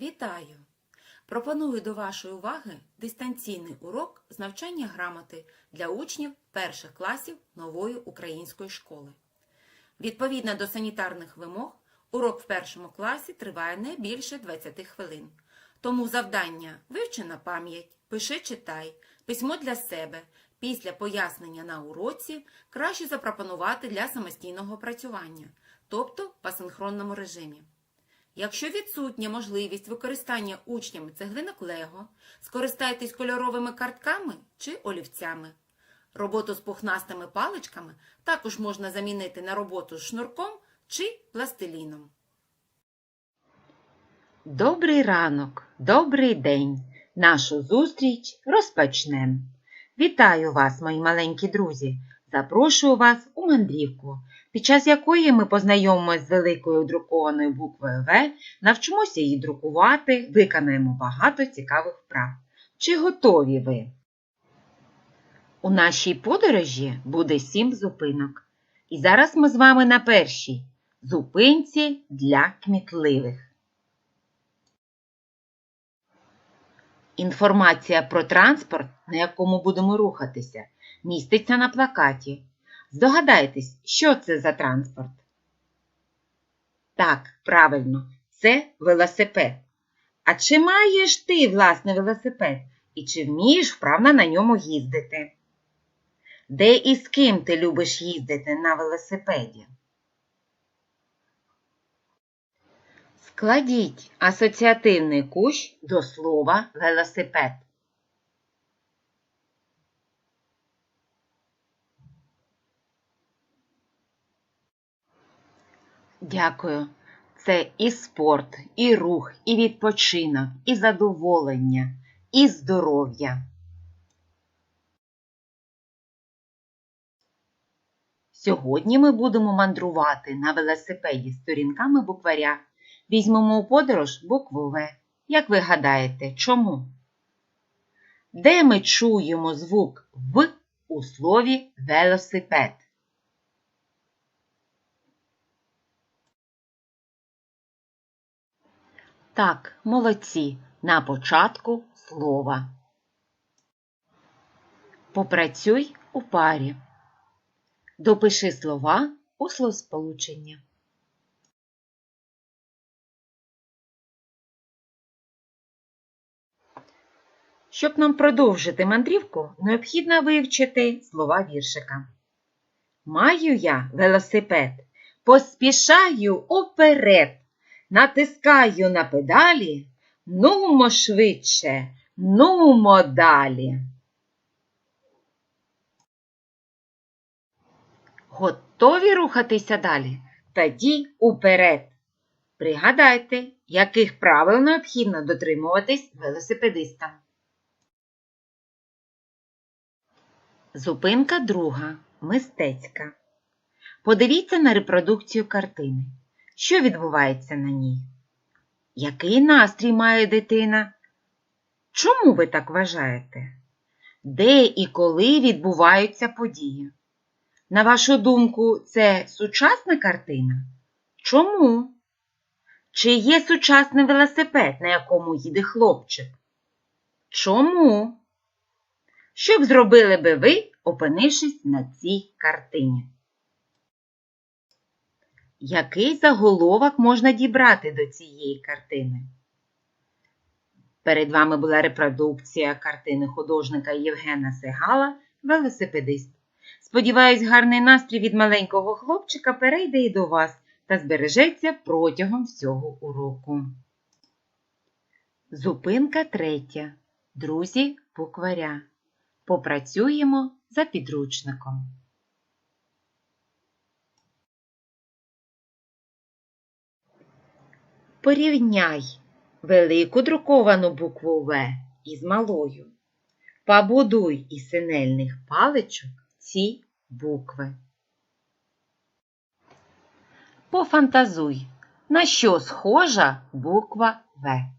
Вітаю! Пропоную до вашої уваги дистанційний урок з навчання грамоти для учнів перших класів нової української школи. Відповідно до санітарних вимог, урок в першому класі триває не більше 20 хвилин. Тому завдання вивчи на пам'ять, пиши читай, письмо для себе. Після пояснення на уроці краще запропонувати для самостійного працювання, тобто в асинхронному режимі. Якщо відсутня можливість використання учнями цеглинок Лего, скористайтесь кольоровими картками чи олівцями. Роботу з пухнастими паличками також можна замінити на роботу з шнурком чи пластиліном. Добрий ранок, добрий день. Нашу зустріч розпочнем. Вітаю вас, мої маленькі друзі. Запрошую вас у мандрівку, під час якої ми познайомимося з великою друкованою буквою В, навчимося її друкувати, виконаємо багато цікавих вправ. Чи готові ви? У нашій подорожі буде сім зупинок. І зараз ми з вами на першій зупинці для кмітливих. Інформація про транспорт, на якому будемо рухатися, міститься на плакаті. Здогадайтесь, що це за транспорт? Так, правильно, це велосипед. А чи маєш ти власний велосипед? І чи вмієш вправно на ньому їздити? Де і з ким ти любиш їздити на велосипеді? Складіть асоціативний кущ до слова велосипед. Дякую. Це і спорт, і рух, і відпочинок, і задоволення, і здоров'я. Сьогодні ми будемо мандрувати на велосипеді сторінками букваря. Візьмемо у подорож букву В. Як ви гадаєте, чому? Де ми чуємо звук В у слові велосипед? Так, молодці, на початку слова. Попрацюй у парі. Допиши слова у словосполучення. Щоб нам продовжити мандрівку, необхідно вивчити слова віршика. Маю я велосипед, поспішаю уперед, натискаю на педалі, нумо швидше, нумо далі. Готові рухатися далі? Тоді уперед. Пригадайте, яких правил необхідно дотримуватись велосипедистам. Зупинка друга. Мистецька. Подивіться на репродукцію картини. Що відбувається на ній? Який настрій має дитина? Чому ви так вважаєте? Де і коли відбуваються події? На вашу думку, це сучасна картина? Чому? Чи є сучасний велосипед, на якому їде хлопчик? Чому? Що б зробили би ви, опинившись на цій картині? Який заголовок можна дібрати до цієї картини? Перед вами була репродукція картини художника Євгена Сегала Велосипедист. Сподіваюсь, гарний настрій від маленького хлопчика перейде і до вас та збережеться протягом всього уроку. Зупинка третя. Друзі букваря. Попрацюємо за підручником. Порівняй велику друковану букву В із малою. Побудуй із синельних паличок ці букви. Пофантазуй, на що схожа буква В.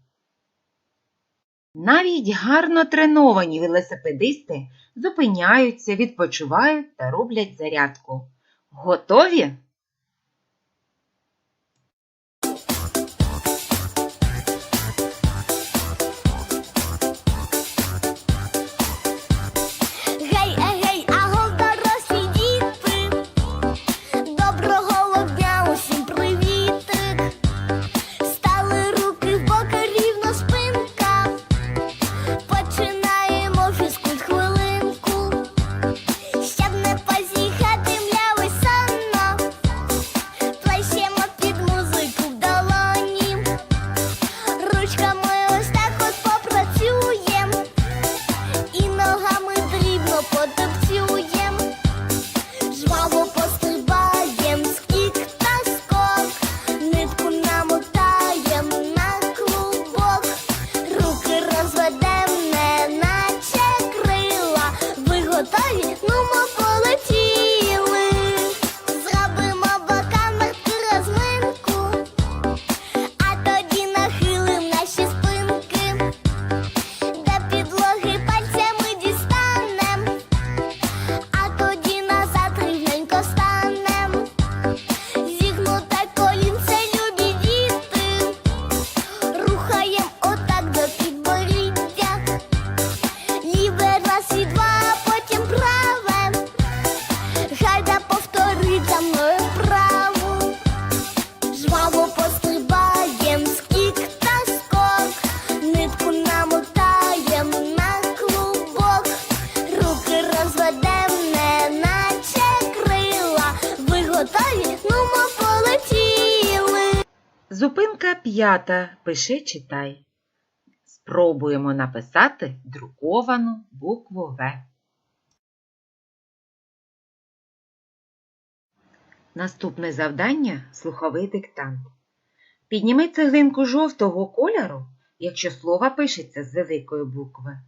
Навіть гарно треновані велосипедисти зупиняються, відпочивають та роблять зарядку. Готові? Зупинка п'ята. Пиши, читай. Спробуємо написати друковану букву В. Наступне завдання слуховий диктант. Підніми цеглинку жовтого кольору, якщо слово пишеться з великої букви.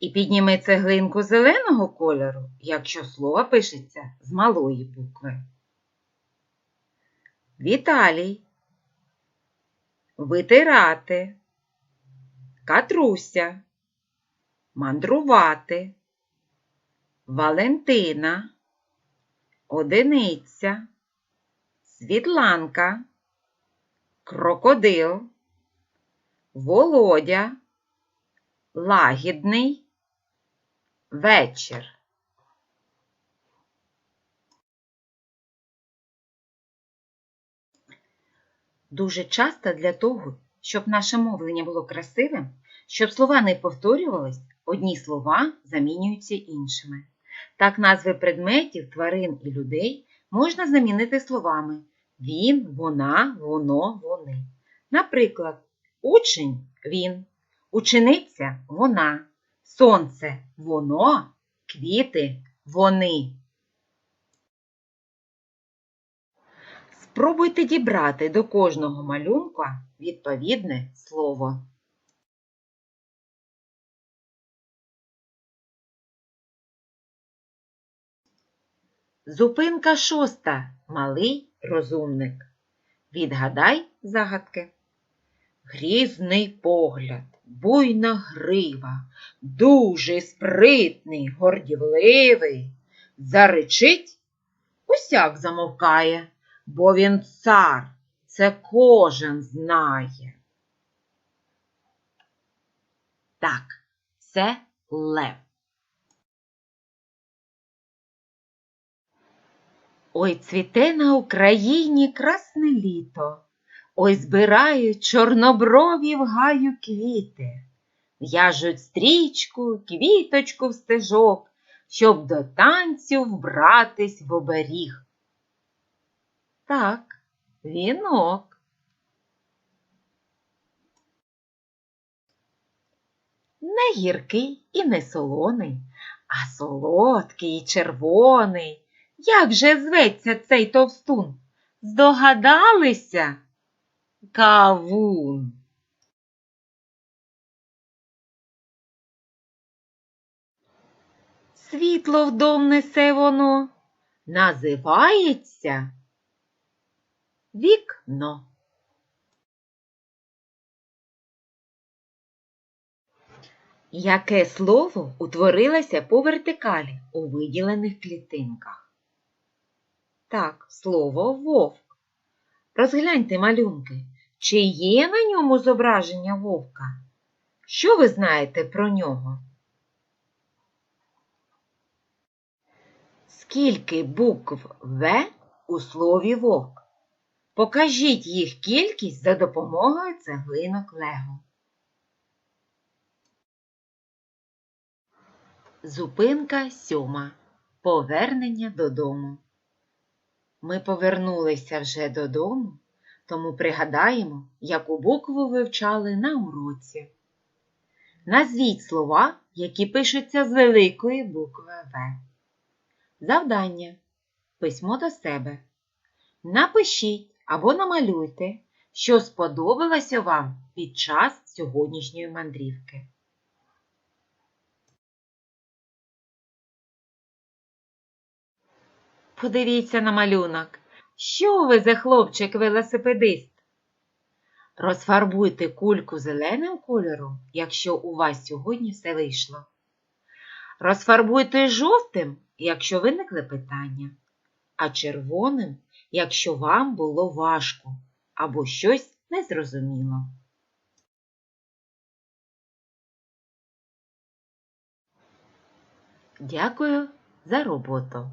І підніми цеглинку зеленого кольору, якщо слово пишеться з малої букви. Віталій. Витирати. Катруся. Мандрувати. Валентина. Одиниця. Світланка. Крокодил. Володя. Лагідний. Вечір. Дуже часто для того, щоб наше мовлення було красивим, щоб слова не повторювались, одні слова замінюються іншими. Так назви предметів, тварин і людей можна замінити словами він, вона, воно, вони. Наприклад, учень він, учениця вона, сонце воно, квіти вони. Спробуйте дібрати до кожного малюнка відповідне слово. Зупинка шоста. Малий розумник. Відгадай загадки. Грізний погляд, буйна грива, дуже спритний, гордівливий. Заричить, усяк замовкає, бо він цар, це кожен знає. Так, це лев. Ой цвіте на Україні красне літо, Ой збирають чорноброві в гаю квіти, В'яжуть стрічку, квіточку в стежок, Щоб до танцю вбратись в оберіг. Так, вінок. Не гіркий і не солоний, а солодкий і червоний. Як же зветься цей товстун? Здогадалися? Кавун. Світло в дом несе воно. Називається вікно. Яке слово утворилося по вертикалі у виділених клітинках? Так, слово вовк. Розгляньте малюнки. Чи є на ньому зображення вовка? Що ви знаєте про нього? Скільки букв В у слові вовк? Покажіть їх кількість за допомогою цеглинок Лего. Зупинка сьома. Повернення додому. Ми повернулися вже додому, тому пригадаємо, яку букву вивчали на уроці. Назвіть слова, які пишуться з великої букви В. Завдання. Письмо до себе. Напишіть або намалюйте, що сподобалося вам під час сьогоднішньої мандрівки. Подивіться на малюнок. Що ви за хлопчик-велосипедист? Розфарбуйте кульку зеленим кольором, якщо у вас сьогодні все вийшло. Розфарбуйте жовтим, якщо виникли питання, а червоним, якщо вам було важко або щось незрозуміло. Дякую за роботу.